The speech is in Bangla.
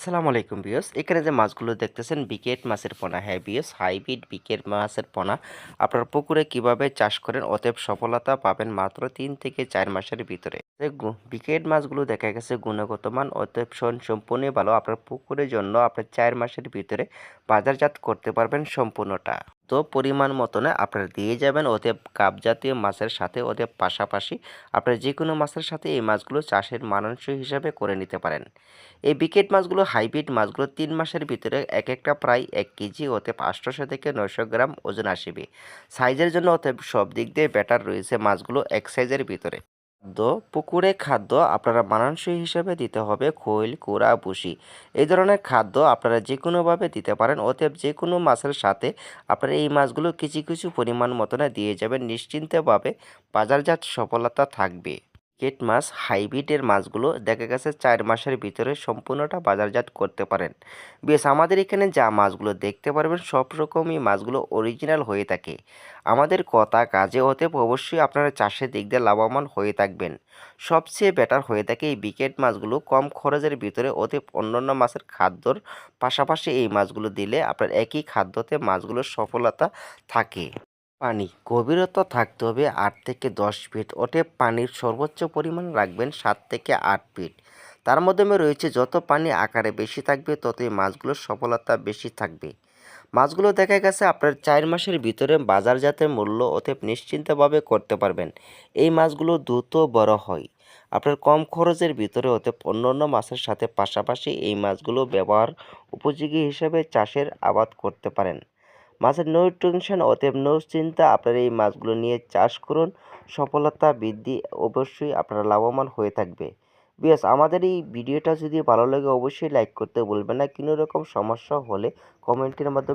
আসসালামু আলাইকুম বিয়স এখানে যে মাছগুলো দেখতেছেন, বিকেট মাছের পোনা। হ্যাঁ বিয়স হাইব্রিড বিকেট মাছের পোনা। আপনার পুকুরে কীভাবে চাষ করেন, অতএব সফলতা পাবেন মাত্র তিন থেকে চার মাসের ভিতরে। বিকেট মাছগুলো দেখা গেছে গুণগত মান অতএব সন- সম্পূর্ণ ভালো। আপনার পুকুরের জন্য আপনার চার মাসের ভিতরে বাজারজাত করতে পারবেন সম্পূর্ণটা। তো পরিমাণ মতনে আপনারা দিয়ে যাবেন, অতএব কাপ জাতীয় মাছের সাথে, অতএব পাশাপাশি আপনার যে কোনো মাছের সাথে এই মাছগুলো চাষের মানানসই হিসাবে করে নিতে পারেন। এই বিকেট মাছগুলো, হাইব্রিড মাছগুলো তিন মাসের ভিতরে এক একটা প্রায় এক কেজি, অতএব আটশোশো থেকে নয়শো গ্রাম ওজন আসবে। সাইজের জন্য অতএব সব দিক দিয়ে ব্যাটার রয়েছে মাছগুলো এক সাইজের ভিতরে। খাদ্য, পুকুরে খাদ্য আপনারা মানানসই হিসেবে দিতে হবে, খৈল, কুড়া, ভুসি। এই ধরনের খাদ্য আপনারা যে কোনোভাবে দিতে পারেন, অতএব যে কোনো মাছের সাথে আপনারা এই মাছগুলো কিছু কিছু পরিমাণ মতনে দিয়ে যাবেন নিশ্চিন্তভাবে বাজারজাত সফলতা থাকবে। কেট মাছ, হাইব্রিডের মাছগুলো দেখা গেছে চার মাসের ভিতরে সম্পূর্ণটা বাজারজাত করতে পারেন। বেশ, আমাদের এখানে যা মাছগুলো দেখতে পারবেন সব রকমই মাছগুলো অরিজিনাল হয়ে থাকে। আমাদের কথা কাজে হতে অবশ্যই আপনারা চাষের দিক দিয়ে লাভবান হয়ে থাকবেন। সবচেয়ে বেটার হয়ে থাকে এই বিকেট মাছগুলো কম খরচের ভিতরে অতি অন্যান্য মাছের খাদ্যর পাশাপাশি এই মাছগুলো দিলে আপনার একই খাদ্যতে মাছগুলোর সফলতা থাকে। পানি। গভীরতা থাকতে হবে আট থেকে দশ ফিট। ওতে পানির সর্বোচ্চ পরিমাণ রাখবেন সাত থেকে আট ফিট। তার মাধ্যমে রয়েছে যত পানি আকারে বেশি থাকবে, ততই মাছগুলোর সফলতা বেশি থাকবে। মাছগুলো দেখা গেছে আপনার চার মাসের ভিতরে বাজারজাতের মূল্য অতএব নিশ্চিন্তভাবে করতে পারবেন। এই মাছগুলো দ্রুত বড় হয়। আপনার কম খরচের ভিতরে অতএব অন্যান্য মাছের সাথে পাশাপাশি এই মাছগুলো ব্যবহার উপযোগী হিসেবে চাষের আবাদ করতে পারেন। মাছের নো টেনশন অতএব নো চিন্তা। আপনারা এই মাছগুলো নিয়ে চাষ করুন। সফলতা, বৃদ্ধি অবশ্যই আপনারা লাভবান হয়ে থাকবে। বিয়াস আমাদের এই ভিডিওটা যদি ভালো লাগে, অবশ্যই লাইক করতে বলবেন না। কোনো রকম সমস্যা হলে কমেন্টের মাধ্যমে